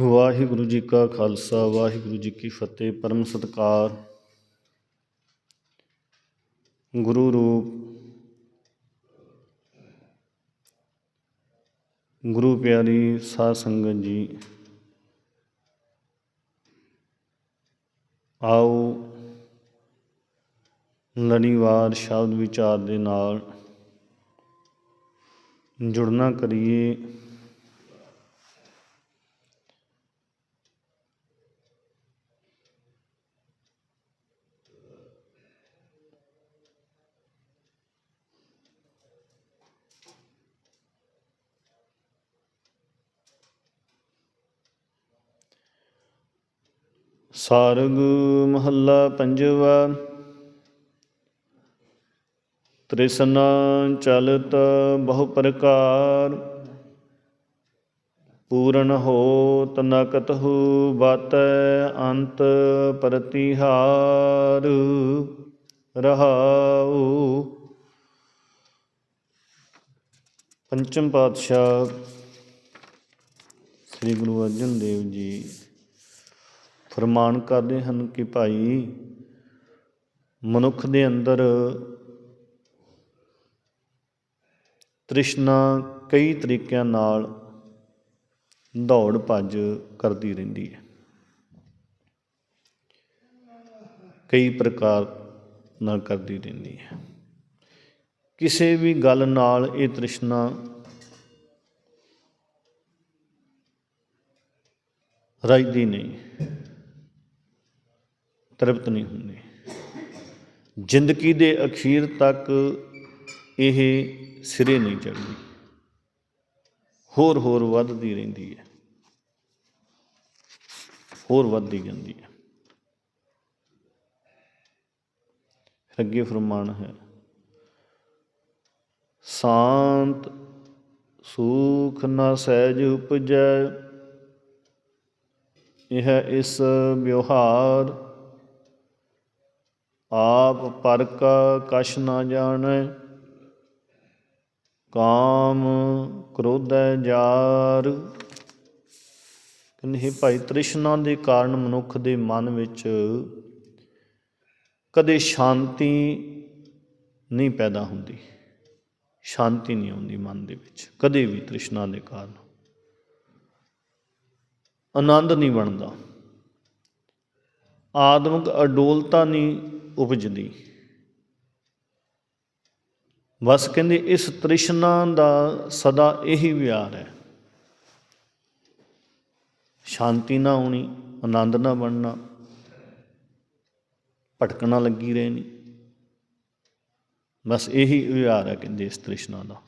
ਵਾਹਿਗੁਰੂ ਜੀ ਕਾ ਖਾਲਸਾ, ਵਾਹਿਗੁਰੂ ਜੀ ਕੀ ਫਤਿਹ, ਪਰਮ ਸਤਕਾਰ। ਗੁਰੂ ਰੂਪ, ਗੁਰੂ ਪਿਆਰੀ ਸਾਧ ਸੰਗਤ ਜੀ, ਆਓ ਲੜੀਵਾਰ ਸ਼ਬਦ ਵਿਚਾਰ ਦੇ ਨਾਲ ਜੁੜਨਾ ਕਰੀਏ। ਸਾਰਗ ਮਹੱਲਾ ਪੰਜਵਾ। ਤ੍ਰਿਸ਼ਨਾ ਚਲਤ ਬਹੁ ਪ੍ਰਕਾਰ। ਪੂਰਨ ਹੋ ਤਨਕਤ ਹੂ ਬਤ ਅੰਤ ਪ੍ਰਤਿਹਾਰ। ਰਹਾਉ। ਪੰਚਮ ਪਾਤਸ਼ਾਹ ਸ੍ਰੀ ਗੁਰੂ ਅਰਜਨ ਦੇਵ ਜੀ ਫਰਮਾਨ ਕਰਦੇ ਹਨ ਕਿ ਭਾਈ, ਮਨੁੱਖ ਦੇ ਅੰਦਰ ਤ੍ਰਿਸ਼ਨਾ ਕਈ ਤਰੀਕਿਆਂ ਨਾਲ ਦੌੜ ਭੱਜ ਕਰਦੀ ਰਹਿੰਦੀ ਹੈ। ਕਈ ਪ੍ਰਕਾਰ ਨਾਲ ਕਰਦੀ ਰਹਿੰਦੀ ਹੈ। ਕਿਸੇ ਵੀ ਗੱਲ ਨਾਲ ਇਹ ਤ੍ਰਿਸ਼ਨਾ ਰਜਦੀ ਨਹੀਂ। ਤ੍ਰਿਪਤ ਨਹੀਂ ਹੁੰਦੀ। ਜ਼ਿੰਦਗੀ ਦੇ ਅਖੀਰ ਤੱਕ ਇਹ ਸਿਰੇ ਨਹੀਂ ਚੜ੍ਹਦੀ। ਹੋਰ ਹੋਰ ਵੱਧਦੀ ਰਹਿੰਦੀ ਹੈ। ਹੋਰ ਵੱਧਦੀ ਜਾਂਦੀ ਹੈ। ਅੱਗੇ ਫਰਮਾਨ ਹੈ, ਸ਼ਾਂਤ ਸੂਖ ਨਾ ਸਹਿਜ ਉਪਜੈ, ਇਹ ਇਸ ਵਿਵਹਾਰ ਆਪ ਪਰ ਕਾ ਕਛ ਨਾ ਜਾਣੈ, ਕਾਮ ਕ੍ਰੋਧੈ ਜਾਰ। ਕਹਿੰਦੇ ਭਾਈ, ਤ੍ਰਿਸ਼ਨਾ ਦੇ ਕਾਰਨ ਮਨੁੱਖ ਦੇ ਮਨ ਵਿੱਚ ਕਦੇ ਸ਼ਾਂਤੀ ਨਹੀਂ ਪੈਦਾ ਹੁੰਦੀ, ਸ਼ਾਂਤੀ ਨਹੀਂ ਆਉਂਦੀ ਮਨ ਦੇ ਵਿੱਚ, ਕਦੇ ਵੀ ਤ੍ਰਿਸ਼ਨਾ ਦੇ ਕਾਰਨ। ਆਨੰਦ ਨਹੀਂ ਬਣਦਾ। ਆਦਮਿਕ ਅਡੋਲਤਾ ਨਹੀਂ ਉਪਜਦੀ। ਬਸ ਕਹਿੰਦੇ ਇਸ ਤ੍ਰਿਸ਼ਨਾ ਦਾ ਸਦਾ ਇਹੀ ਵਿਹਾਰ ਹੈ। ਸ਼ਾਂਤੀ ਨਾ ਹੋਣੀ, ਆਨੰਦ ਨਾ ਬਣਨਾ, ਭਟਕਣਾ ਲੱਗੀ ਰਹਿਣੀ। ਬਸ ਇਹੀ ਵਿਹਾਰ ਹੈ ਕਹਿੰਦੇ ਇਸ ਤ੍ਰਿਸ਼ਨਾ ਦਾ।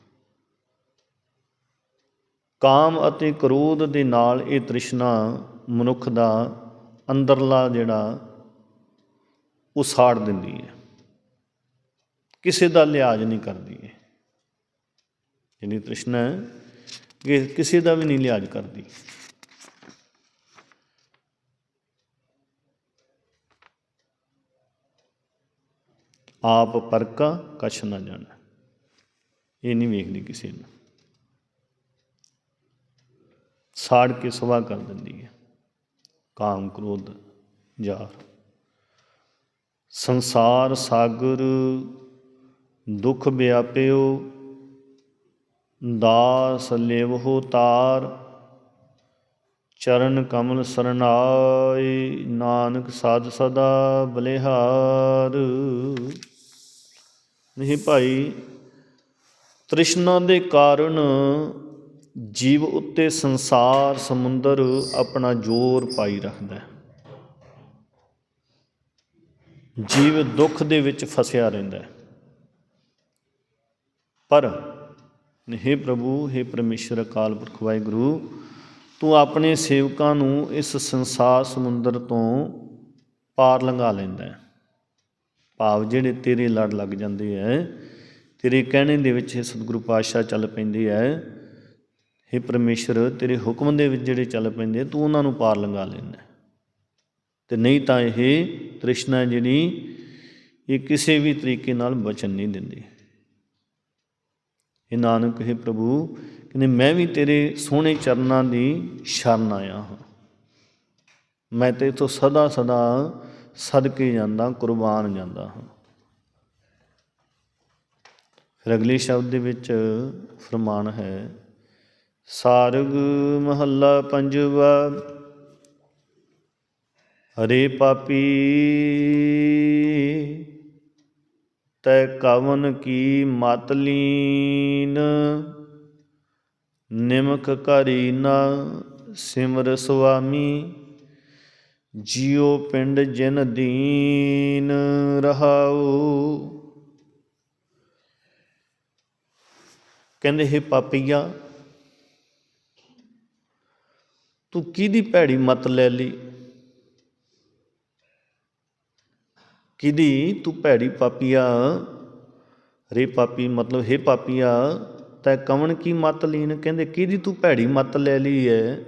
ਕਾਮ ਅਤੇ ਕ੍ਰੋਧ ਦੇ ਨਾਲ ਇਹ ਤ੍ਰਿਸ਼ਨਾ ਮਨੁੱਖ ਦਾ ਅੰਦਰਲਾ ਜਿਹੜਾ ਉਹ ਸਾੜ ਦਿੰਦੀ ਹੈ। ਕਿਸੇ ਦਾ ਲਿਹਾਜ਼ ਨਹੀਂ ਕਰਦੀ ਹੈ ਜਿਹੜੀ ਤ੍ਰਿਸ਼ਨਾ ਹੈ ਕਿਸੇ ਦਾ ਵੀ ਨਹੀਂ ਲਿਹਾਜ਼ ਕਰਦੀ। ਆਪ ਪਰਕਾ ਕਛ ਨਾ ਜਾਣਾ ਇਹ ਨਹੀਂ ਵੇਖਦੀ ਕਿਸੇ ਨੂੰ। ਸਾੜ ਕੇ ਸਵਾ ਕਰ ਦਿੰਦੀ ਹੈ। ਕਾਮ ਕ੍ਰੋਧ ਜਾਰ। ਸੰਸਾਰ ਸਾਗਰ ਦੁਖ ਵਿਆਪਿਓ, ਦਾਸ ਲੇਵਹੁ ਤਾਰ। ਚਰਨ ਕਮਲ ਸਰਨਾਏ, ਨਾਨਕ ਸਾਧ ਸਦਾ ਬਲਿਹਾਰ। ਨਹੀਂ ਭਾਈ, ਤ੍ਰਿਸ਼ਨਾ ਦੇ ਕਾਰਨ ਜੀਵ ਉੱਤੇ ਸੰਸਾਰ, ਸਮੁੰਦਰ ਆਪਣਾ ਜ਼ੋਰ ਪਾਈ ਰੱਖਦਾ ਜੀਵ ਦੁੱਖ ਦੇ ਵਿੱਚ ਫਸਿਆ ਰਹਿੰਦਾ ਪਰ हे ਪ੍ਰਭੂ हे ਪਰਮੇਸ਼ਰ ਅਕਾਲ ਪੁਰਖ ਵਾਹਿਗੁਰੂ, ਤੂੰ ਆਪਣੇ ਸੇਵਕਾਂ ਨੂੰ ਇਸ ਸੰਸਾਰ, ਸਮੁੰਦਰ ਤੋਂ ਪਾਰ ਲੰਘਾ ਲੈਂਦਾ ਭਾਵ ਜਿਹੜੇ ਤੇਰੇ ਲੜ ਲੱਗ ਜਾਂਦੇ ਐ ਤੇਰੇ ਕਹਿਣੇ ਦੇ ਵਿੱਚ ਸਤਿਗੁਰੂ ਪਾਤਸ਼ਾਹ ਚੱਲ ਪੈਂਦੇ ਐ हे ਪਰਮੇਸ਼ਰ, ਤੇਰੇ ਹੁਕਮ ਦੇ ਵਿੱਚ ਜਿਹੜੇ ਚੱਲ ਪੈਂਦੇ ਤੂੰ ਉਹਨਾਂ ਨੂੰ ਪਾਰ ਲੰਘਾ ਲੈਂਦਾ। ਤੇ ਨਹੀਂ ਤਾਂ ਇਹ ਤ੍ਰਿਸ਼ਨਾ ਜਿਹੜੀ, ਇਹ ਕਿਸੇ ਵੀ ਤਰੀਕੇ ਨਾਲ ਬਚਨ ਨਹੀਂ ਦਿੰਦੀ। ਇਹ ਨਾਨਕ, ਹੈ ਪ੍ਰਭੂ, ਕਹਿੰਦੇ, ਮੈਂ ਵੀ ਤੇਰੇ ਸੋਹਣੇ ਚਰਨਾਂ ਦੀ ਸ਼ਰਨ ਆਇਆ ਹਾਂ। ਮੈਂ ਤੇ ਤੋਂ ਸਦਾ ਸਦਾ ਸਦਕੇ ਜਾਂਦਾ, ਕੁਰਬਾਨ ਜਾਂਦਾ ਹਾਂ। ਫਿਰ ਅਗਲੇ ਸ਼ਬਦ ਦੇ ਵਿੱਚ ਫਰਮਾਨ ਹੈ ਸਾਰਗ ਮਹੱਲਾ ਪੰਜਵਾ। ਹਰੇ ਪਾਪੀ, ਤੈ ਕਵਨ ਕੀ ਮਤ ਲੀਨ? ਨਿਮਕ ਕਰੀ ਨਾ ਸਿਮਰ ਸੁਆਮੀ, ਜਿਉ ਪਿੰਡ ਜਿਨ ਦੀਨ ਰਹਾਉ। ਕਹਿੰਦੇ, ਹੈ ਪਾਪੀਆ ਤੂੰ ਕਿਹਦੀ ਭੈੜੀ ਮਤ ਲੈ ਲਈ? ਕਿਹਦੀ? ਤੂੰ ਭੈੜੀ ਪਾਪੀਆ ਰੇ ਪਾਪੀ ਮਤਲਬ ਹੈ ਪਾਪੀਆ ਤੈ ਕਵਣ ਕੀ ਮਤ ਲੀਨ? ਕਹਿੰਦੇ ਕਿਹਦੀ ਤੂੰ ਭੈੜੀ ਮਤ ਲੈ ਲਈ ਹੈ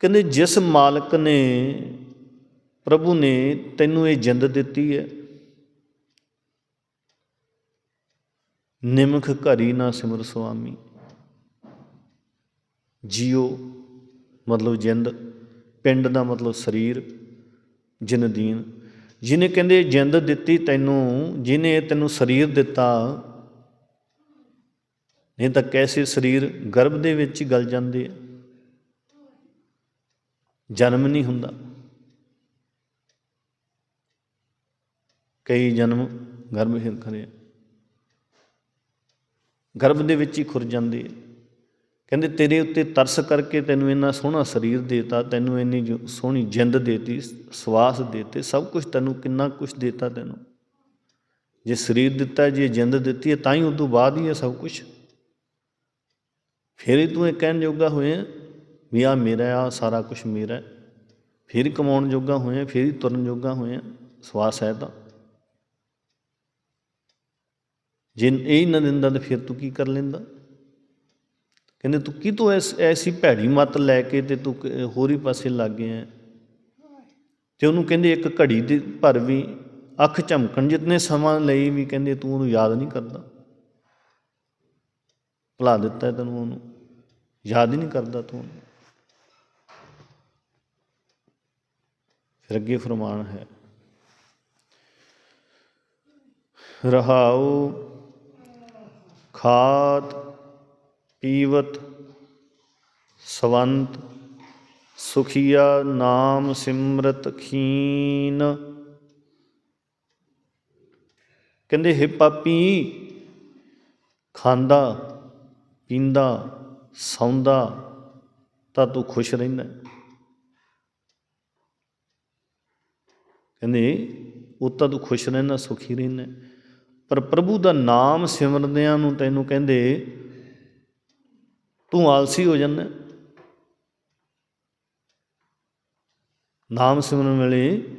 ਕਹਿੰਦੇ ਜਿਸ ਮਾਲਕ ਨੇ ਪ੍ਰਭੂ ਨੇ ਤੈਨੂੰ ਇਹ ਜਿੰਦ ਦਿੱਤੀ ਹੈ ਨਿਮਖ ਘਰੀ ਨਾ ਸਿਮਰ ਸੁਆਮੀ। ਜੀਓ, ਮਤਲਬ ਜਿੰਦ, ਪਿੰਡ ਦਾ ਮਤਲਬ ਸਰੀਰ ਜਨਦੀਨ ਜਿਹਨੇ ਕਹਿੰਦੇ ਜਿੰਦ ਦਿੱਤੀ ਤੈਨੂੰ ਜਿਹਨੇ ਤੈਨੂੰ ਸਰੀਰ ਦਿੱਤਾ, ਨਹੀਂ ਤਾਂ ਕੈਸੇ ਸਰੀਰ ਗਰਭ ਦੇ ਵਿੱਚ ਹੀ ਗਲ ਜਾਂਦੇ ਆ? ਜਨਮ ਨਹੀਂ ਹੁੰਦਾ। ਕਈ ਜਨਮ ਗਰਭ ਹੀ ਖਰੇ ਗਰਭ ਦੇ ਵਿੱਚ ਹੀ ਖੁਰ ਜਾਂਦੇ ਆ। ਕਹਿੰਦੇ, ਤੇਰੇ ਉੱਤੇ ਤਰਸ ਕਰਕੇ ਤੈਨੂੰ ਇੰਨਾ ਸੋਹਣਾ ਸਰੀਰ ਦੇਤਾ, ਤੈਨੂੰ ਇੰਨੀ ਜੋ ਸੋਹਣੀ ਜਿੰਦ ਦੇਤੀ, ਸਵਾਸ ਦੇਤੇ, ਸਭ ਕੁਝ ਤੈਨੂੰ ਕਿੰਨਾ ਕੁਝ ਦੇਤਾ ਤੈਨੂੰ। ਜੇ ਸਰੀਰ ਦਿੱਤਾ, ਜੇ ਜਿੰਦ ਦਿੱਤੀ ਹੈ ਤਾਂ ਹੀ ਉਸ ਤੋਂ ਬਾਅਦ ਹੀ ਹੈ ਸਭ ਕੁਝ ਫਿਰ ਹੀ ਤੂੰ ਇਹ ਕਹਿਣ ਜੋਗਾ ਹੋਇਆ, ਵੀ ਆ ਮੇਰਾ ਆ ਸਾਰਾ ਕੁਝ ਮੇਰਾ ਫਿਰ ਕਮਾਉਣ ਜੋਗਾ ਹੋਇਆ, ਫਿਰ ਹੀ ਤੁਰਨ ਜੋਗਾ ਹੋਇਆ, ਸਵਾਸ ਹੈ ਤਾਂ। ਜੇ ਇਹ ਹੀ ਨਾ ਦਿੰਦਾ, ਤਾਂ ਫਿਰ ਤੂੰ ਕੀ ਕਰ ਲੈਂਦਾ? ਕਹਿੰਦੇ ਤੂੰ ਕਿਤੋਂ ਐਸ, ਐਸੀ ਭੈੜੀ ਮਤ ਲੈ ਕੇ ਤੇ ਤੂੰ ਹੋਰ ਹੀ ਪਾਸੇ ਲੱਗ ਗਿਆ ਤੇ ਉਹਨੂੰ ਕਹਿੰਦੇ ਇੱਕ ਘੜੀ ਦੇ ਭਰ ਵੀ ਅੱਖ ਝਮਕਣ, ਜਿਤਨੇ ਸਮਾਂ ਲਈ ਵੀ ਕਹਿੰਦੇ ਤੂੰ ਉਹਨੂੰ ਯਾਦ ਨਹੀਂ ਕਰਦਾ। ਭੁਲਾ ਦਿੱਤਾ ਤੈਨੂੰ ਉਹਨੂੰ। ਯਾਦ ਹੀ ਨਹੀਂ ਕਰਦਾ ਤੂੰ ਫਿਰ ਅੱਗੇ ਫਰਮਾਨ ਹੈ, ਰਹਾਉ ਖਾਤ ਪੀਵਤ, ਸਵੰਤ, ਸੁਖੀਆ ਨਾਮ ਸਿਮਰਤ ਖੀਨ। ਕਹਿੰਦੇ, ਹੈ ਪਾਪੀ, ਖਾਂਦਾ, ਪੀਂਦਾ, ਸੌਂਦਾ, ਤਾਂ ਤੂੰ ਖੁਸ਼ ਰਹਿੰਦਾ ਕਹਿੰਦੇ, ਉਹ ਤਾਂ ਤੂੰ ਖੁਸ਼ ਰਹਿੰਦਾ, ਸੁਖੀ ਰਹਿੰਦਾ ਪਰ ਪ੍ਰਭੂ ਦਾ ਨਾਮ ਸਿਮਰਦਿਆਂ ਨੂੰ ਤੈਨੂੰ ਕਹਿੰਦੇ ਤੂੰ ਆਲਸੀ ਹੋ ਜਾਂਦਾ। ਨਾਮ ਸਿਮਰਨ ਵੇਲੇ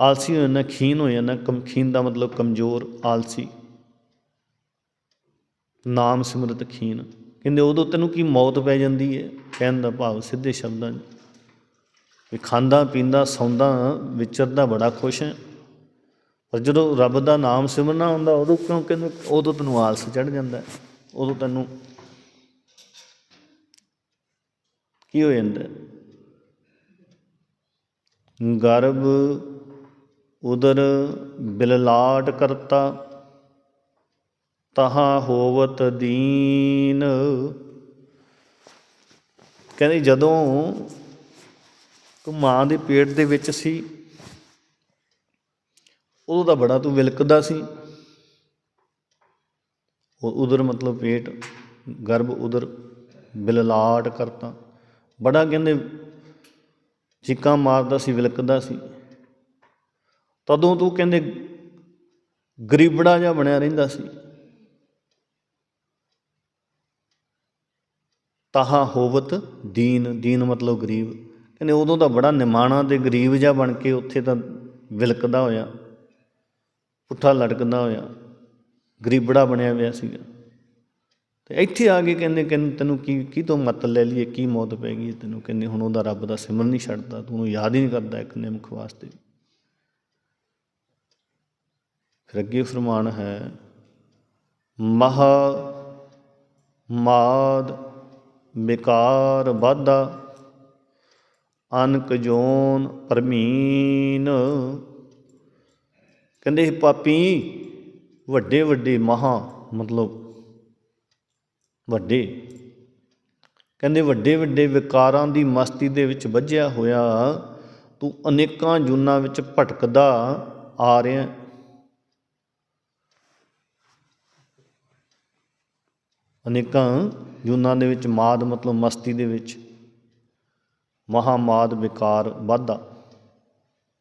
ਆਲਸੀ ਹੋ ਜਾਂਦਾ, ਖੀਨ ਹੋ ਜਾਂਦਾ। ਕਮ, ਖੀਨ ਦਾ ਮਤਲਬ ਕਮਜ਼ੋਰ, ਆਲਸੀ। ਨਾਮ ਸਿਮਰਤ, ਖੀਨ। ਕਹਿੰਦੇ ਉਦੋਂ ਤੈਨੂੰ ਕੀ ਮੌਤ ਪੈ ਜਾਂਦੀ ਹੈ? ਕਹਿਣ ਦਾ ਭਾਵ ਸਿੱਧੇ ਸ਼ਬਦਾਂ 'ਚ। ਵੀ ਖਾਂਦਾ, ਪੀਂਦਾ, ਸੌਂਦਾ, ਵਿਚਰਦਾ, ਬੜਾ ਖੁਸ਼ ਹੈ। ਪਰ ਜਦੋਂ ਰੱਬ ਦਾ ਨਾਮ ਸਿਮਰਨਾ ਹੁੰਦਾ, ਉਦੋਂ ਕਿਉਂ ਕਹਿੰਦੇ ਉਦੋਂ ਤੈਨੂੰ ਆਲਸ ਚੜ ਜਾਂਦਾ ਹੈ। ਉਦੋਂ ਤੈਨੂੰ ਕੀ ਹੋ ਜਾਂਦਾ? ਗਰਭ ਉਦਰ ਬਿਲਲਾਟ ਕਰਤਾ, ਤਹਾ ਹੋਵਤ ਦੀਨ। ਕਹਿੰਦੇ ਜਦੋਂ ਤੂੰ ਮਾਂ ਦੇ ਪੇਟ ਦੇ ਵਿੱਚ ਸੀ, ਉਦੋਂ ਤਾਂ ਬੜਾ ਤੂੰ ਵਿਲਕਦਾ ਸੀ। ਉਹ ਉਦਰ ਮਤਲਬ ਪੇਟ, ਗਰਭ ਉਦਰ ਬਿਲਲਾਟ ਕਰਤਾ। ਬੜਾ ਕਹਿੰਦੇ ਚੀਕਾਂ ਮਾਰਦਾ ਸੀ, ਵਿਲਕਦਾ ਸੀ। ਤਦੋਂ ਤੂੰ ਕਹਿੰਦੇ ਗਰੀਬੜਾ ਜਿਹਾ ਬਣਿਆ ਰਹਿੰਦਾ ਸੀ। ਤਾਹਾ ਹੋਵਤ ਦੀਨ ਦੀਨ ਮਤਲਬ ਗਰੀਬ। ਕਹਿੰਦੇ ਉਦੋਂ ਤਾਂ ਬੜਾ ਨਿਮਾਣਾ ਤੇ ਗਰੀਬ ਜਿਹਾ ਬਣ ਕੇ ਉੱਥੇ ਤਾਂ ਵਿਲਕਦਾ ਹੋਇਆ, ਪੁੱਠਾ ਲਟਕਦਾ ਹੋਇਆ। ਗਰੀਬੜਾ ਬਣਿਆ ਹੋਇਆ ਸੀਗਾ। ਤੇ ਇੱਥੇ ਆ ਕੇ ਕਹਿੰਦੇ ਕਹਿੰਦੇ ਤੈਨੂੰ ਕੀ ਕੀ ਤੋਂ ਮਤ ਲੈ ਲਈਏ, ਕੀ ਮੌਤ ਪੈ ਗਈ ਹੈ ਤੈਨੂੰ? ਕਹਿੰਦੇ ਹੁਣ ਉਹਦਾ ਰੱਬ ਦਾ ਸਿਮਰਨ ਨਹੀਂ ਛੱਡਦਾ, ਤੂੰ ਉਹਨੂੰ ਯਾਦ ਹੀ ਨਹੀਂ ਕਰਦਾ ਇੱਕ ਨਿਮਖ ਵਾਸਤੇ। ਫਿਰ ਅੱਗੇ ਫਰਮਾਨ ਹੈ, ਮਹਾ ਮਾਦ ਵਿਕਾਰ ਵਾਧਾ, ਅਨਕ ਜੋਨ ਪਰਮੀਨ। ਕਹਿੰਦੇ ਪਾਪੀ ਵੱਡੇ ਵੱਡੇ ਮਹਾ, ਮਤਲਬ ਵੱਡੇ, ਕਹਿੰਦੇ ਵੱਡੇ ਵੱਡੇ ਵਿਕਾਰਾਂ ਦੀ ਮਸਤੀ ਦੇ ਵਿੱਚ ਵੱਜਿਆ ਹੋਇਆ, ਤੂੰ ਅਨੇਕਾਂ ਜੁਨਾਂ ਵਿੱਚ ਭਟਕਦਾ ਆ ਰਿਹਾ। ਅਨੇਕਾਂ ਜੁਨਾਂ ਦੇ ਵਿੱਚ ਮਾਦ, ਮਤਲਬ ਮਸਤੀ ਦੇ ਵਿੱਚ ਮਹਾਮਾਦ ਵਿਕਾਰ ਵਾਧਾ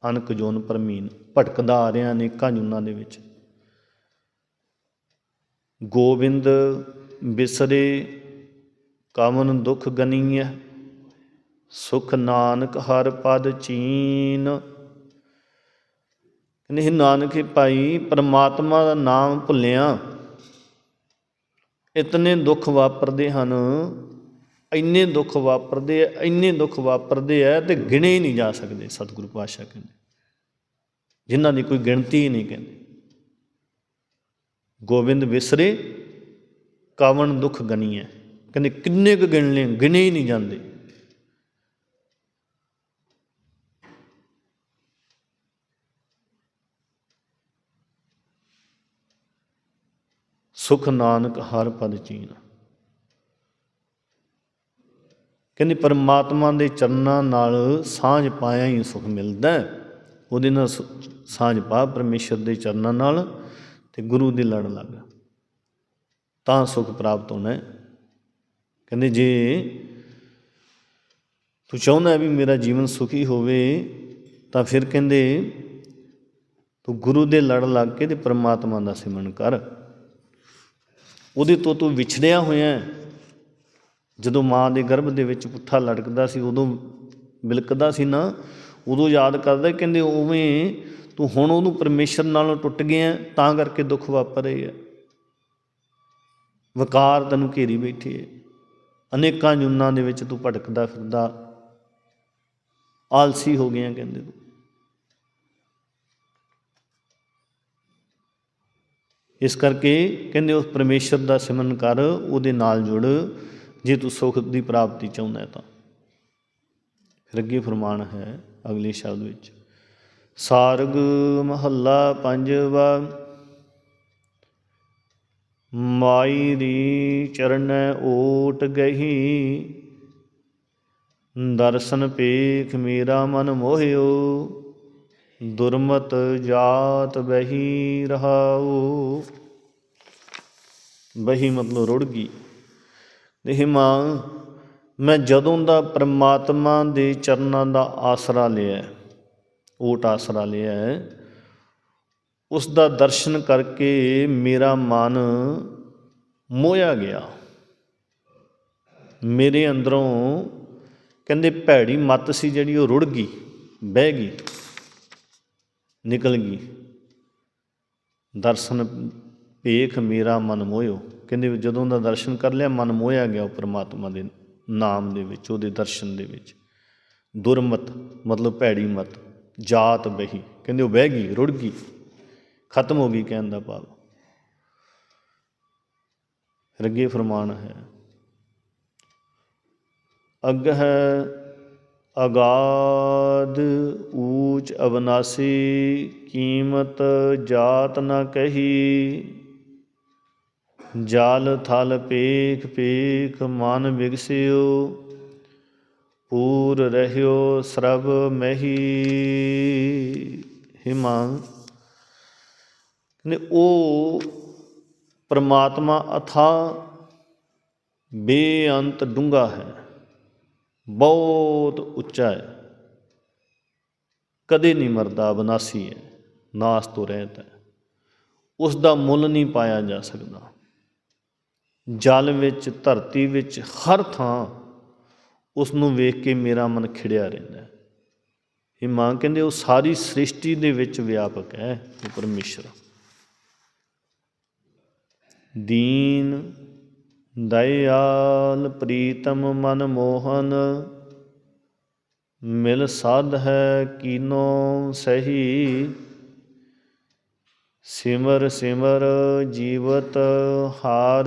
ਅਨਕ ਜੋਨ ਪਰਮੀਨ ਭਟਕਦਾ ਆ ਰਿਹਾ ਅਨੇਕਾਂ ਜੁਨਾਂ ਦੇ ਵਿੱਚ। ਗੋਬਿੰਦ ਬਿਸਰੇ, ਕਮਨ ਦੁਖ ਗਨੀਐ, ਸੁਖ ਨਾਨਕ ਹਰ ਪਦ ਚੀਨ। ਨਹੀਂ ਨਾਨਕੇ ਭਾਈ, ਪਰਮਾਤਮਾ ਦਾ ਨਾਮ ਭੁੱਲਿਆ, ਇਤਨੇ ਦੁੱਖ ਵਾਪਰਦੇ ਹਨ, ਇੰਨੇ ਦੁੱਖ ਵਾਪਰਦੇ ਆ ਇੰਨੇ ਦੁੱਖ ਵਾਪਰਦੇ ਆ ਤੇ ਗਿਣੇ ਹੀ ਨਹੀਂ ਜਾ ਸਕਦੇ, ਸਤਿਗੁਰੂ ਪਾਤਸ਼ਾਹ ਕਹਿੰਦੇ। ਜਿਨ੍ਹਾਂ ਦੀ ਕੋਈ ਗਿਣਤੀ ਹੀ ਨਹੀਂ ਕਹਿੰਦੇ। ਗੋਬਿੰਦ ਵਿਸਰੇ ਕਾਵਣ ਦੁੱਖ ਗਨੀਐ। ਕਹਿੰਦੇ, ਕਿੰਨੇ ਕੁ ਗਿਣ ਲੈ ਗਿਣੇ ਹੀ ਨਹੀਂ ਜਾਂਦੇ। ਸੁਖ ਨਾਨਕ ਹਰ ਪਦ ਚੀਨ। ਕਹਿੰਦੇ, ਪਰਮਾਤਮਾ ਦੇ ਚਰਨਾਂ ਨਾਲ ਸਾਂਝ ਪਾਇਆ ਹੀ ਸੁਖ ਮਿਲਦਾ। ਉਹਦੇ ਨਾਲ ਸਾਂਝ ਪਾ ਪਰਮੇਸ਼ਰ ਦੇ ਚਰਨਾਂ ਨਾਲ। ਤੇ ਗੁਰੂ ਦੇ ਲੜ ਲੱਗ। ਤਾਂ ਸੁਖ ਪ੍ਰਾਪਤ ਹੋਣਾ ਕਹਿੰਦੇ ਜੇ ਤੂੰ ਚਾਹੁੰਦਾ ਵੀ ਮੇਰਾ ਜੀਵਨ ਸੁਖੀ ਹੋਵੇ, ਤਾਂ ਫਿਰ ਕਹਿੰਦੇ ਤੂੰ ਗੁਰੂ ਦੇ ਲੜ ਲੱਗ ਕੇ ਤੇ ਪਰਮਾਤਮਾ ਦਾ ਸਿਮਰਨ ਕਰ। ਉਹਦੇ ਤੋਂ ਤੂੰ ਵਿਛੜਿਆ ਹੋਇਆ ਜਦੋਂ ਮਾਂ ਦੇ ਗਰਭ ਦੇ ਵਿੱਚ ਪੁੱਠਾ ਲਟਕਦਾ ਸੀ, ਉਦੋਂ ਬਿਲਕਦਾ ਸੀ ਨਾ, ਉਦੋਂ ਯਾਦ ਕਰਦਾ ਕਹਿੰਦੇ ਉਵੇਂ ਤੂੰ ਹੁਣ ਉਹਨੂੰ ਪਰਮੇਸ਼ਰ ਨਾਲੋਂ ਟੁੱਟ ਗਿਆ ਤਾਂ ਕਰਕੇ ਦੁੱਖ ਵਾਪਰ ਰਹੇ ਆ ਵਕਾਰ ਤੈਨੂੰ ਘੇਰੀ ਬੈਠੀ ਹੈ। ਅਨੇਕਾਂ ਜੁਨਾਂ ਦੇ ਵਿੱਚ ਤੂੰ ਭਟਕਦਾ ਫਿਰਦਾ। ਆਲਸੀ ਹੋ ਗਿਆ ਕਹਿੰਦੇ ਤੂੰ। ਇਸ ਕਰਕੇ ਕਹਿੰਦੇ ਉਸ ਪਰਮੇਸ਼ਰ ਦਾ ਸਿਮਰਨ ਕਰ, ਉਹਦੇ ਨਾਲ ਜੁੜ। ਜੇ ਤੂੰ ਸੁਖ ਦੀ ਪ੍ਰਾਪਤੀ ਚਾਹੁੰਦਾ ਤਾਂ। ਫਿਰ ਅੱਗੇ ਫਰਮਾਨ ਹੈ ਅਗਲੇ ਸ਼ਬਦ ਵਿੱਚ। ਸਾਰਗ ਮਹੱਲਾ ਪੰਜਵਾ, ਮਾਈ ਦੀ ਚਰਨੈ ਓਟ ਗਹੀ, ਦਰਸ਼ਨ ਪੇਖ ਮੇਰਾ ਮਨ ਮੋਹਿਓ, ਦੁਰਮਤ ਜਾਤ ਬਹੀ ਰਹਾਉ ਬਹੀ ਮਤਲਬ ਰੁੜ ਗਈ। ਦੇਹ ਮਾਂ, ਮੈਂ ਜਦੋਂ ਦਾ ਪ੍ਰਮਾਤਮਾ ਦੇ ਚਰਨਾਂ ਦਾ ਆਸਰਾ ਲਿਆ ਓਟ ਆਸਰਾ ਲਿਆ ਹੈ, ਉਸ ਦਾ ਦਰਸ਼ਨ ਕਰਕੇ ਮੇਰਾ ਮਨ ਮੋਇਆ ਗਿਆ। ਮੇਰੇ ਅੰਦਰੋਂ ਕਹਿੰਦੇ ਭੈੜੀ ਮੱਤ ਸੀ ਜਿਹੜੀ ਉਹ ਰੁੜ ਗਈ ਬਹਿ ਗਈ ਨਿਕਲ ਗਈ। ਦਰਸ਼ਨ ਭੇਖ ਮੇਰਾ ਮਨ ਮੋਇਓ ਕਹਿੰਦੇ ਜਦੋਂ ਦਾ ਦਰਸ਼ਨ ਕਰ ਲਿਆ ਮਨ ਮੋਇਆ ਗਿਆ ਉਹ ਪ੍ਰਮਾਤਮਾ ਦੇ ਨਾਮ ਦੇ ਵਿੱਚ ਉਹਦੇ ਦਰਸ਼ਨ ਦੇ ਵਿੱਚ। ਦੁਰਮਤ ਮਤਲਬ ਭੈੜੀ ਮਤ। ਜਾਤ ਬਹੀ। ਕਹਿੰਦੇ ਉਹ ਬਹਿ ਗਈ, ਰੁੜ ਗਈ। ਖਤਮ ਹੋ ਗਈ ਕਹਿਣ ਦਾ ਭਾਵ। ਫਿਰ ਫਰਮਾਨ ਹੈ। ਅਗਹ ਅਗਾਧ ਊਚ ਅਬਨਾਸੀ, ਕੀਮਤ ਜਾਤ ਨਾ ਕਹੀ। ਜਾਲ ਥਲ ਪੇਖ ਪੇਖ ਮਨ ਵਿਗਸਿਓ। ਪੂਰ ਰਹਿਓ ਸਰਬ ਮਹੀ ਹਿਮਾ। ਨੇ ਉਹ ਪਰਮਾਤਮਾ ਅਥਾ ਬੇਅੰਤ ਡੂੰਘਾ ਹੈ, ਬਹੁਤ ਉੱਚਾ ਹੈ। ਕਦੇ ਨਹੀਂ ਮਰਦਾ ਬਨਾਸੀ ਹੈ, ਨਾਸ ਤੋਂ ਰਹਿਤ ਹੈ। ਉਸ ਦਾ ਮੁੱਲ ਨਹੀਂ ਪਾਇਆ ਜਾ ਸਕਦਾ। ਜਲ ਵਿੱਚ, ਧਰਤੀ ਵਿੱਚ ਹਰ ਥਾਂ ਉਸ ਨੂੰ ਵੇਖ ਕੇ ਮੇਰਾ ਮਨ ਖਿੜਿਆ ਰਹਿੰਦਾ ਇਹ ਮਾਂ ਕਹਿੰਦੇ, ਉਹ ਸਾਰੀ ਸ੍ਰਿਸ਼ਟੀ ਦੇ ਵਿੱਚ ਵਿਆਪਕ ਹੈ ਉਹ ਪਰਮੇਸ਼ਰ। ਦੀਨ, ਦਇਆਲ, ਪ੍ਰੀਤਮ, ਮਨ ਮੋਹਨ, ਮਿਲ ਸਾਧ ਹੈ ਕੀਨੋ ਸਹੀ। ਸਿਮਰ ਸਿਮਰ ਜੀਵਤ ਹਾਰ,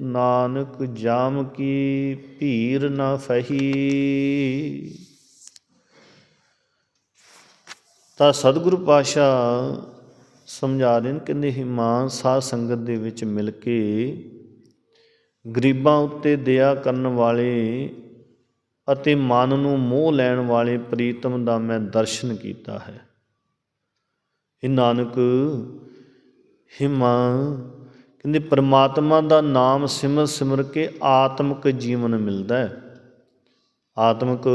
ਨਾਨਕ ਜਾਮ ਕੀ ਭੀਰ ਨਾ ਫਹੀ। ਤਾਂ ਸਤਿਗੁਰੂ ਪਾਸ਼ਾ ਸਮਝਾ ਰਹੇ ਨੇ, ਕਹਿੰਦੇ ਹੀ ਮਾਂ ਸਾਧ ਸੰਗਤ ਦੇ ਵਿੱਚ ਮਿਲ ਕੇ ਗਰੀਬਾਂ ਉੱਤੇ ਦਇਆ ਕਰਨ ਵਾਲੇ ਅਤੇ ਮਨ ਨੂੰ ਮੋਹ ਲੈਣ ਵਾਲੇ ਪ੍ਰੀਤਮ ਦਾ ਮੈਂ ਦਰਸ਼ਨ ਕੀਤਾ ਹੈ। ਇਹ ਨਾਨਕ ਹਿਮਾ ਕਹਿੰਦੇ, ਪਰਮਾਤਮਾ ਦਾ ਨਾਮ ਸਿਮਰ ਸਿਮਰ ਕੇ ਆਤਮਿਕ ਜੀਵਨ ਮਿਲਦਾ ਹੈ। ਆਤਮਿਕ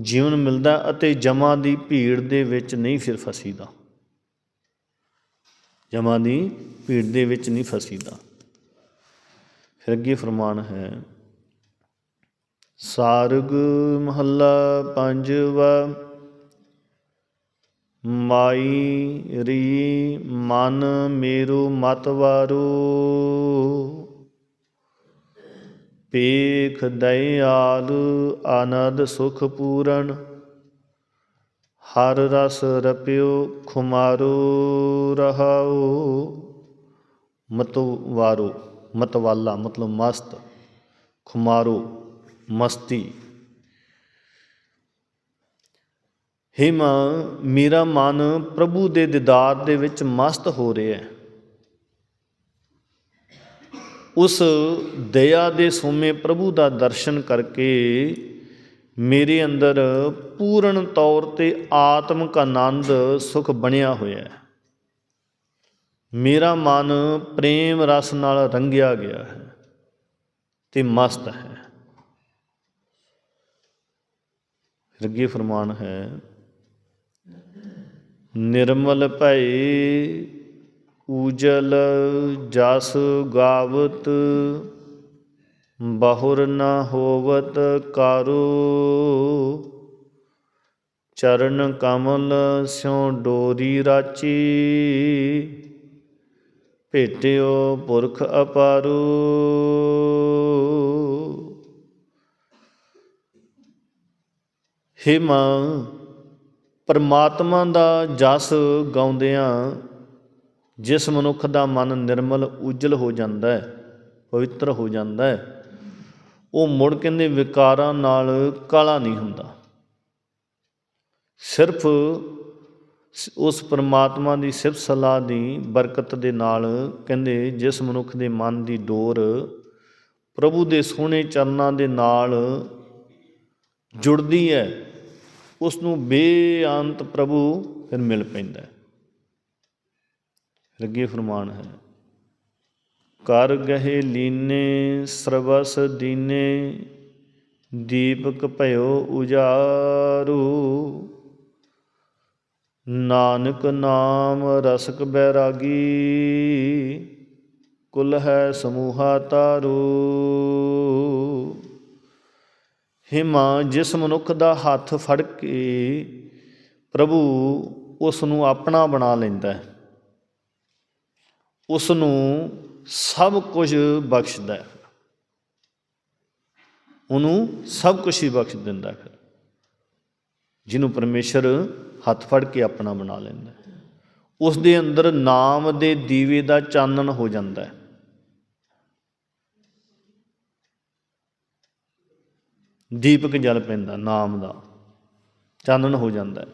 ਜੀਵਨ ਮਿਲਦਾ ਅਤੇ ਜਮਾਂ ਦੀ ਭੀੜ ਦੇ ਵਿੱਚ ਨਹੀਂ ਫਿਰ ਫਸੀਦਾ। ਜਮਾਂ ਦੀ ਭੀੜ ਦੇ ਵਿੱਚ ਨਹੀਂ ਫਸੀਦਾ। ਫਿਰ ਅੱਗੇ ਫਰਮਾਨ ਹੈ, ਸਾਰਗ ਮਹੱਲਾ ਪੰਜਵਾ। ਮਾਈ ਰੀ ਮਨ ਮੇਰੂ ਮਤਵਾਰੂ ਪੇਖ ਦਇਆਲ ਆਨੰਦ ਸੁਖ ਪੂਰਨ, ਹਰ ਰਸ ਰਪਿਓ ਖੁਮਾਰੂ ਰਹਾਉ। ਮਤਵਾਰੂ ਮਤਵਾਲਾ ਮਤਲਬ ਮਸਤ, ਖੁਮਾਰੂ, ਮਸਤੀ। ਹੇ ਮਾਂ, ਮੇਰਾ ਮਨ ਪ੍ਰਭੂ ਦੇ ਦੀਦਾਰ ਦੇ ਵਿੱਚ ਮਸਤ ਹੋ ਰਿਹਾ ਹੈ। ਉਸ ਦਇਆ ਦੇ ਸੋਮੇ ਪ੍ਰਭੂ ਦਾ ਦਰਸ਼ਨ ਕਰਕੇ ਮੇਰੇ ਅੰਦਰ ਪੂਰਨ ਤੌਰ ਤੇ ਆਤਮਿਕ ਆਨੰਦ, ਸੁਖ ਬਣਿਆ ਹੋਇਆ ਹੈ। ਮੇਰਾ ਮਨ ਪ੍ਰੇਮ ਰਸ ਨਾਲ ਰੰਗਿਆ ਗਿਆ ਹੈ ਤੇ ਮਸਤ ਹੈ। ਰੱਗੇ ਅੱਗੇ ਫਰਮਾਨ ਹੈ ਨਿਰਮਲ ਭਈ ਊਜਲ ਜਸ ਗਾਵਤ, ਬਹੁਰ ਨ ਹੋਵਤ ਕਾਰੂ। ਚਰਨ ਕਮਲ ਸਿਉ ਡੋਰੀ ਰਾਚੀ, ਭੇਟਿਓ ਪੁਰਖ ਅਪਾਰੂ। ਹਿਮਾ ਪਰਮਾਤਮਾ ਦਾ ਜਸ ਗਾਉਂਦਿਆਂ ਜਿਸ ਮਨੁੱਖ ਦਾ ਮਨ ਨਿਰਮਲ, ਉਜਲ ਹੋ ਜਾਂਦਾ ਹੈ, ਪਵਿੱਤਰ ਹੋ ਜਾਂਦਾ ਹੈ, ਉਹ ਮੁੜ ਕਹਿੰਦੇ ਵਿਕਾਰਾਂ ਨਾਲ ਕਾਲਾ ਨਹੀਂ ਹੁੰਦਾ। ਸਿਰਫ ਉਸ ਪਰਮਾਤਮਾ ਦੀ ਸਿਫਤ ਸਲਾਹ ਦੀ ਬਰਕਤ ਦੇ ਨਾਲ ਕਹਿੰਦੇ ਜਿਸ ਮਨੁੱਖ ਦੇ ਮਨ ਦੀ ਡੋਰ ਪ੍ਰਭੂ ਦੇ ਸੋਹਣੇ ਚਰਨਾਂ ਦੇ ਨਾਲ ਜੁੜਦੀ ਹੈ ਉਸ ਨੂੰ ਬੇਅੰਤ ਪ੍ਰਭੂ ਫਿਰ ਮਿਲ ਪੈਂਦਾ ਹੈ। ਫਰਮਾਨ ਹੈ ਕਰ ਗਹਿ ਲੀਨੇ ਸਰਬਸ ਦੀਨੇ, ਦੀਪਕ ਭਇਓ ਉਜਾਰੂ। ਨਾਨਕ ਨਾਮ ਰਸਕ ਬੈਰਾਗੀ, ਕੁਲ ਹੈ ਸਮੂਹਾ ਤਾਰੂ। ਹੇ ਮਾਂ ਜਿਸ ਮਨੁੱਖ ਦਾ ਹੱਥ ਫੜ ਕੇ ਪ੍ਰਭੂ ਉਸ ਨੂੰ ਆਪਣਾ ਬਣਾ ਲੈਂਦਾ ਹੈ। ਉਸ ਨੂੰ ਸਭ ਕੁਝ ਬਖਸ਼ਦਾ ਹੈ। ਉਹਨੂੰ ਸਭ ਕੁਝ ਹੀ ਬਖਸ਼ ਦਿੰਦਾ ਹੈ। ਫਿਰ ਜਿਹਨੂੰ ਪਰਮੇਸ਼ਰ ਹੱਥ ਫੜ ਕੇ ਆਪਣਾ ਬਣਾ ਲੈਂਦਾ ਹੈ। ਉਸ ਦੇ ਅੰਦਰ ਨਾਮ ਦੇ ਦੀਵੇ ਦਾ ਚਾਨਣ ਹੋ ਜਾਂਦਾ ਹੈ। ਦੀਪਕ ਜਲ ਪੈਂਦਾ, ਨਾਮ ਦਾ। ਚਾਨਣ ਹੋ ਜਾਂਦਾ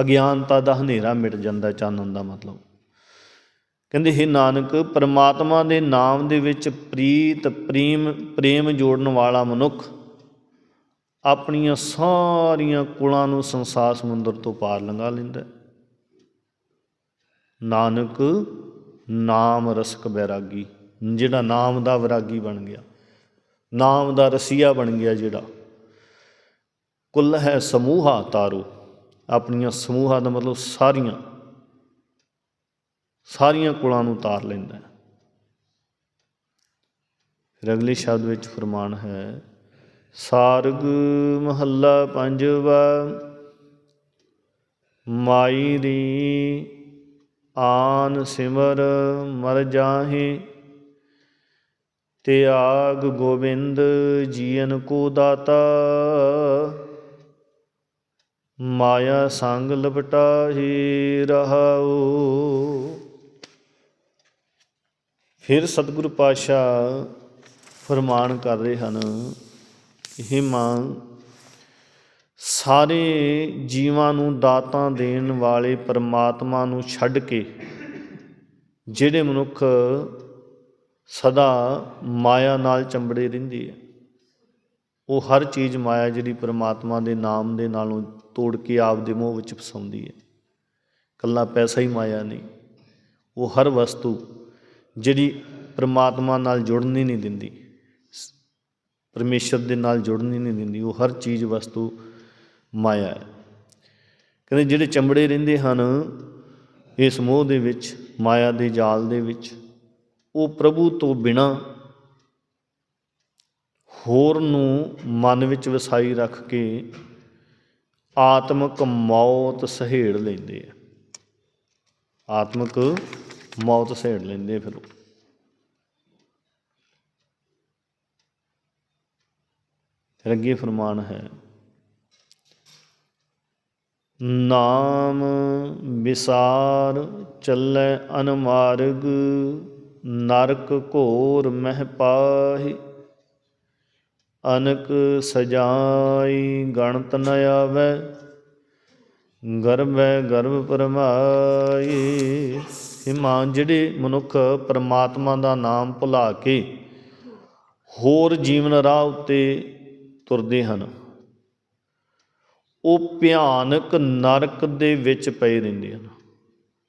ਅਗਿਆਨਤਾ ਦਾ ਹਨੇਰਾ ਮਿਟ ਜਾਂਦਾ ਚਾਨਣ ਦਾ ਮਤਲਬ। ਕਹਿੰਦੇ, ਹੈ ਨਾਨਕ, ਪਰਮਾਤਮਾ ਦੇ ਨਾਮ ਦੇ ਵਿੱਚ ਪ੍ਰੀਤ, ਪ੍ਰੇਮ ਪ੍ਰੇਮ ਜੋੜਨ ਵਾਲਾ ਮਨੁੱਖ ਆਪਣੀਆਂ ਸਾਰੀਆਂ ਕੁਲਾਂ ਨੂੰ ਸੰਸਾਰ ਸਮੁੰਦਰ ਤੋਂ ਪਾਰ ਲੰਘਾ ਲੈਂਦਾ ਨਾਨਕ, ਨਾਮ ਰਸਕ ਬੈਰਾਗੀ, ਜਿਹੜਾ ਨਾਮ ਦਾ ਵਿਰਾਗੀ ਬਣ ਗਿਆ। ਨਾਮ ਦਾ ਰਸੀਆ ਬਣ ਗਿਆ ਜਿਹੜਾ। ਕੁੱਲ ਹੈ ਸਮੂਹਾ ਤਾਰੂ। ਆਪਣੀਆਂ ਸਮੂਹਾਂ ਦਾ ਮਤਲਬ ਸਾਰੀਆਂ। ਸਾਰੀਆਂ ਕੁਲਾਂ ਨੂੰ ਤਾਰ ਲੈਂਦਾ ਹੈ। ਫਿਰ ਅਗਲੇ ਸ਼ਬਦ ਵਿੱਚ ਫਰਮਾਨ ਹੈ, ਸਾਰਗ ਮਹੱਲਾ ਪੰਜਵਾ, ਮਾਈ ਦੀ ਆਨ ਸਿਮਰ ਮਰ ਜਾਹੇ। ਤਿਆਗ ਗੋਬਿੰਦ ਜੀਨ ਕੋ ਦਾਤਾ। ਮਾਇਆ ਸੰਗ ਲਪਟਾਹੀ ਰਹਾਉ। ਫਿਰ ਸਤਿਗੁਰੂ ਪਾਤਸ਼ਾਹ ਫਰਮਾਨ ਕਰ ਰਹੇ ਹਨ, ਇਹ ਮਾਂ, ਸਾਰੇ ਜੀਵਾਂ ਨੂੰ ਦਾਤਾਂ ਦੇਣ ਵਾਲੇ ਪਰਮਾਤਮਾ ਨੂੰ ਛੱਡ ਕੇ ਜਿਹੜੇ ਮਨੁੱਖ ਸਦਾ ਮਾਇਆ ਨਾਲ ਚੰਬੜੇ ਰਹਿੰਦੇ ਹੈ। ਉਹ ਹਰ ਚੀਜ਼ ਮਾਇਆ ਜਿਹੜੀ ਪਰਮਾਤਮਾ ਦੇ ਨਾਮ ਦੇ ਨਾਲੋਂ ਤੋੜ ਕੇ ਆਪ ਦੇ ਮੋਹ ਵਿੱਚ ਫਸਾਉਂਦੀ ਹੈ। ਕੱਲਾ ਪੈਸਾ ਹੀ ਮਾਇਆ ਨਹੀਂ। ਉਹ ਹਰ ਵਸਤੂ ਜਿਹੜੀ ਪਰਮਾਤਮਾ ਨਾਲ ਜੁੜਨ ਹੀ ਨਹੀਂ ਦਿੰਦੀ, ਸ- ਪਰਮੇਸ਼ਰ ਦੇ ਨਾਲ ਜੁੜਨੀ ਨਹੀਂ ਦਿੰਦੀ, ਉਹ ਹਰ ਚੀਜ਼ ਵਸਤੂ ਮਾਇਆ ਹੈ। ਕਹਿੰਦੇ ਜਿਹੜੇ ਚੰਬੜੇ ਰਹਿੰਦੇ ਹਨ, ਇਸ ਮੋਹ ਦੇ ਵਿੱਚ, ਮਾਇਆ ਦੇ ਜਾਲ ਦੇ ਵਿੱਚ ਉਹ ਪ੍ਰਭੂ ਤੋਂ ਬਿਨਾ ਹੋਰ ਨੂੰ ਮਨ ਵਿੱਚ ਵਸਾਈ ਰੱਖ ਕੇ ਆਤਮਿਕ ਮੌਤ ਸਹੇੜ ਲੈਂਦੇ ਆ ਆਤਮਿਕ ਮੌਤ ਸਹੇੜ ਲੈਂਦੇ ਫਿਰ ਉਹ। ਫਿਰ ਅੱਗੇ ਫਰਮਾਨ ਹੈ, ਨਾਮ ਵਿਸਾਰ ਚੱਲੇ ਅਨਮਾਰਗ ਨਰਕ ਘੋਰ ਮਹਿ ਪਾਹੀ, ਅਨਕ ਸਜਾਈ ਗਣਤ ਨ ਆਵੈ, ਗਰਭੈ ਗਰਭ ਪਰਮਾਈ। ਇਹ ਜਿਹੜੇ ਮਨੁੱਖ ਪਰਮਾਤਮਾ ਦਾ ਨਾਮ ਭੁਲਾ ਕੇ ਹੋਰ ਜੀਵਨ ਰਾਹ ਉੱਤੇ ਤੁਰਦੇ ਹਨ, ਉਹ ਭਿਆਨਕ ਨਰਕ ਦੇ ਵਿੱਚ ਪਏ ਰਹਿੰਦੇ ਹਨ,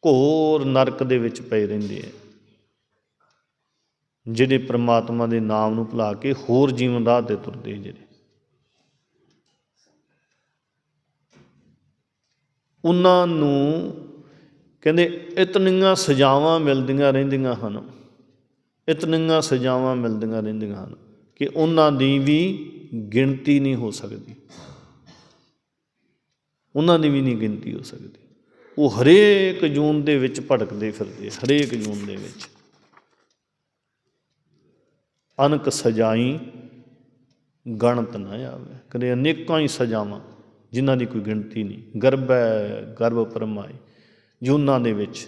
ਘੋਰ ਨਰਕ ਦੇ ਵਿੱਚ ਪਏ ਰਹਿੰਦੇ ਆ ਜਿਹੜੇ ਪ੍ਰਮਾਤਮਾ ਦੇ ਨਾਮ ਨੂੰ ਭੁਲਾ ਕੇ ਹੋਰ ਜੀਵਨ ਦਾ ਤੇ ਤੁਰਦੇ ਜਿਹੜੇ। ਉਹਨਾਂ ਨੂੰ ਕਹਿੰਦੇ ਇਤਨੀਆਂ ਸਜ਼ਾਵਾਂ ਮਿਲਦੀਆਂ ਰਹਿੰਦੀਆਂ ਹਨ। ਇਤਨੀਆਂ ਸਜ਼ਾਵਾਂ ਮਿਲਦੀਆਂ ਰਹਿੰਦੀਆਂ ਹਨ ਕਿ ਉਹਨਾਂ ਦੀ ਵੀ ਗਿਣਤੀ ਨਹੀਂ ਹੋ ਸਕਦੀ। ਉਹਨਾਂ ਦੀ ਵੀ ਨਹੀਂ ਗਿਣਤੀ ਹੋ ਸਕਦੀ। ਉਹ ਹਰੇਕ ਜੂਨ ਦੇ ਵਿੱਚ ਭਟਕਦੇ ਫਿਰਦੇ ਹਰੇਕ ਜੂਨ ਦੇ ਵਿੱਚ। ਅਨਕ ਸਜਾਈ ਗਣਤ ਨਾ ਆਵੇ। ਕਦੇ ਅਨੇਕਾਂ ਹੀ ਸਜਾਵਾਂ, ਜਿਨ੍ਹਾਂ ਦੀ ਕੋਈ ਗਿਣਤੀ ਨਹੀਂ। ਗਰਭ ਹੈ, ਗਰਭ ਪਰਮਾਈ, ਜੂਨਾਂ ਦੇ ਵਿੱਚ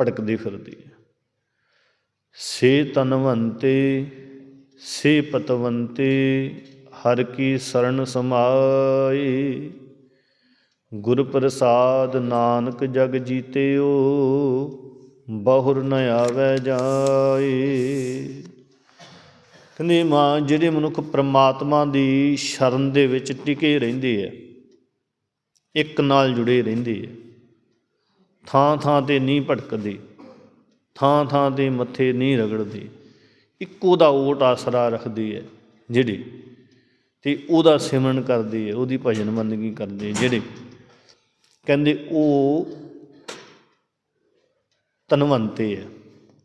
ਭਟਕਦੇ ਫਿਰਦੀ ਆ ਸੇ ਤਨਵੰਤੇ, ਸੇ ਪਤਵੰਤੇ, ਹਰ ਕੀ ਸਰਣ ਸਮਾਏ। ਗੁਰ ਪ੍ਰਸਾਦ ਨਾਨਕ ਜਗ ਜੀਤਿਓ, ਬਹੁਰ ਨ ਆਵੈ ਜਾਏ। ਕਹਿੰਦੇ, ਮਾਂ, ਜਿਹੜੇ ਮਨੁੱਖ ਪ੍ਰਮਾਤਮਾ ਦੀ ਸ਼ਰਨ ਦੇ ਵਿੱਚ ਟਿਕੇ ਰਹਿੰਦੇ ਆ ਇੱਕ ਨਾਲ ਜੁੜੇ ਰਹਿੰਦੇ ਆ ਥਾਂ ਥਾਂ ਤੇ ਨਹੀਂ ਭਟਕਦੇ, ਥਾਂ ਥਾਂ ਤੇ ਮੱਥੇ ਨਹੀਂ ਰਗੜਦੇ, ਇੱਕੋ ਦਾ ਓਟ ਆਸਰਾ ਰੱਖਦੇ ਆ ਜਿਹੜੇ, ਤੇ ਉਹਦਾ ਸਿਮਰਨ ਕਰਦੇ ਆ ਉਹਦੀ ਭਜਨ ਬੰਦਗੀ ਕਰਦੇ ਜਿਹੜੇ। ਕਹਿੰਦੇ, ਉਹ ਧਨਵੰਤੇ ਆ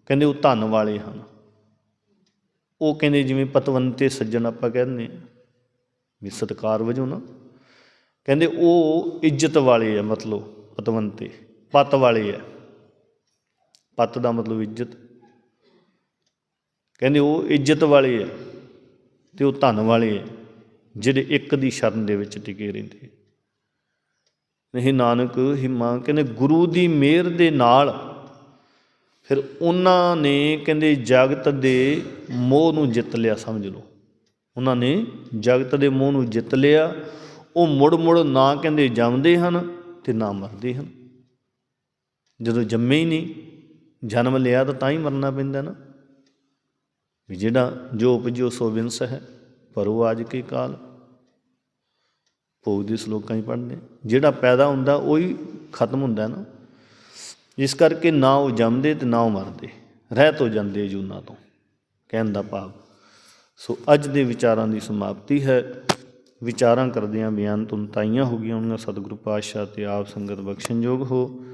ਕਹਿੰਦੇ, ਉਹ ਧਨ ਵਾਲੇ ਹਨ। ਉਹ ਕਹਿੰਦੇ ਜਿਵੇਂ ਪਤਵੰਤੇ ਸੱਜਣ ਆਪਾਂ ਕਹਿੰਦੇ ਆ ਵੀ ਸਤਕਾਰ ਵਜੋਂ ਨਾ। ਕਹਿੰਦੇ ਉਹ ਇੱਜ਼ਤ ਵਾਲੇ ਆ ਮਤਲਬ ਪਤਵੰਤੇ, ਪਤ ਵਾਲੇ ਆ। ਪਤ ਦਾ ਮਤਲਬ ਇੱਜ਼ਤ। ਕਹਿੰਦੇ ਉਹ ਇੱਜ਼ਤ ਵਾਲੇ ਆ ਤੇ ਉਹ ਧਨ ਵਾਲੇ ਆ, ਜਿਹੜੇ ਇੱਕ ਦੀ ਸ਼ਰਨ ਦੇ ਵਿੱਚ ਟਿਕੇ ਰਹਿੰਦੇ ਨਹੀਂ ਨਾਨਕ ਹਿਮਾ, ਕਹਿੰਦੇ ਗੁਰੂ ਦੀ ਮਿਹਰ ਦੇ ਨਾਲ ਫਿਰ ਉਹਨਾਂ ਨੇ ਕਹਿੰਦੇ ਜਗਤ ਦੇ ਮੋਹ ਨੂੰ ਜਿੱਤ ਲਿਆ, ਸਮਝ ਲਓ। ਉਹਨਾਂ ਨੇ ਜਗਤ ਦੇ ਮੋਹ ਨੂੰ ਜਿੱਤ ਲਿਆ। ਉਹ ਮੁੜ ਮੁੜ ਨਾ ਕਹਿੰਦੇ ਜੰਮਦੇ ਹਨ ਤੇ ਨਾ ਮਰਦੇ ਹਨ। ਜਦੋਂ ਜੰਮੇ ਹੀ ਨਹੀਂ, ਜਨਮ ਲਿਆ ਤਾਂ ਤਾਂ ਹੀ ਮਰਨਾ ਪੈਂਦਾ ਨਾ। ਵੀ ਜਿਹੜਾ ਜੋ ਉਪਜਿਓ ਸੋ ਵਿੰਸ ਹੈ, ਪਰੋ ਆਜ ਕੇ ਕਾਲ? ਭੋਗ ਦੇ ਸ਼ਲੋਕਾਂ ਹੀ ਪੜ੍ਹਨੇ ਜਿਹੜਾ ਪੈਦਾ ਹੁੰਦਾ, ਉਹੀ ਖਤਮ ਹੁੰਦਾ ਨਾ। ਇਸ ਕਰਕੇ ਨਾ ਉਹ ਜੰਮਦੇ ਤੇ ਨਾ ਉਹ ਮਰਦੇ। ਰਹਿਤ ਹੋ ਜਾਂਦੇ ਜੂਨਾਂ ਤੋਂ, ਕਹਿਣ ਦਾ ਭਾਵ। ਸੋ ਅੱਜ ਦੇ ਵਿਚਾਰਾਂ ਦੀ ਸਮਾਪਤੀ ਹੈ। ਵਿਚਾਰਾਂ ਕਰਦਿਆਂ ਬਿਆਨ ਤੁਨਤਾਈਆਂ ਹੋ ਗਈਆਂ, ਉਹਨਾਂ ਸਤਿਗੁਰੂ ਪਾਤਸ਼ਾਹ ਤੇ ਆਪ ਸੰਗਤ ਬਖਸ਼ਣਯੋਗ ਹੋ।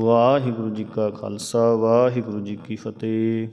ਵਾਹਿਗੁਰੂ ਜੀ ਕਾ ਖਾਲਸਾ, ਵਾਹਿਗੁਰੂ ਜੀ ਕੀ ਫਤਿਹ।